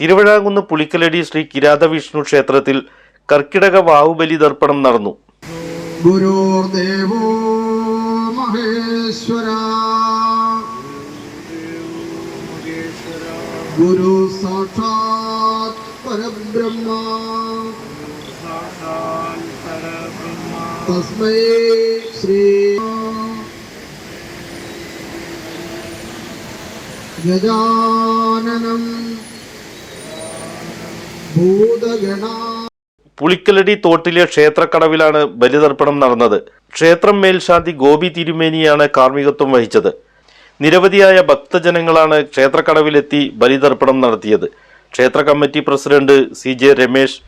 തിരുവിഴാങ്കുന്ന് പുളിക്കലടി ശ്രീ കിരാത വിഷ്ണു ക്ഷേത്രത്തിൽ കർക്കിടക വാവുബലി ദർപ്പണം നടന്നു. ഗുരുദേവോ ഗുരു ശ്രീ ഗജാനനം. പുളിക്കലടി തോട്ടിലെ ക്ഷേത്രക്കടവിലാണ് ബലിതർപ്പണം നടന്നത്. ക്ഷേത്രം മേൽശാന്തി ഗോപി തിരുമേനിയാണ് കാർമ്മികത്വം വഹിച്ചത്. നിരവധിയായ ഭക്തജനങ്ങളാണ് ക്ഷേത്രക്കടവിലെത്തി ബലിതർപ്പണം നടത്തിയത്. ക്ഷേത്ര committee president C J Ramesh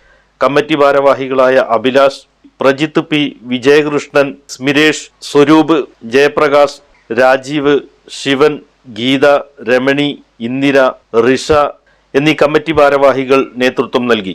committee ഭാരവാഹികളായ അഭിലാഷ് പ്രജിത്ത് പി വിജയകൃഷ്ണൻ സ്മിരേഷ് സ്വരൂപ് ജയപ്രകാശ് രാജീവ് ശിവൻ ഗീത രമണി ഇന്ദിര ഋഷ എന്നീ കമ്മിറ്റി ഭാരവാഹികൾ നേതൃത്വം നൽകി.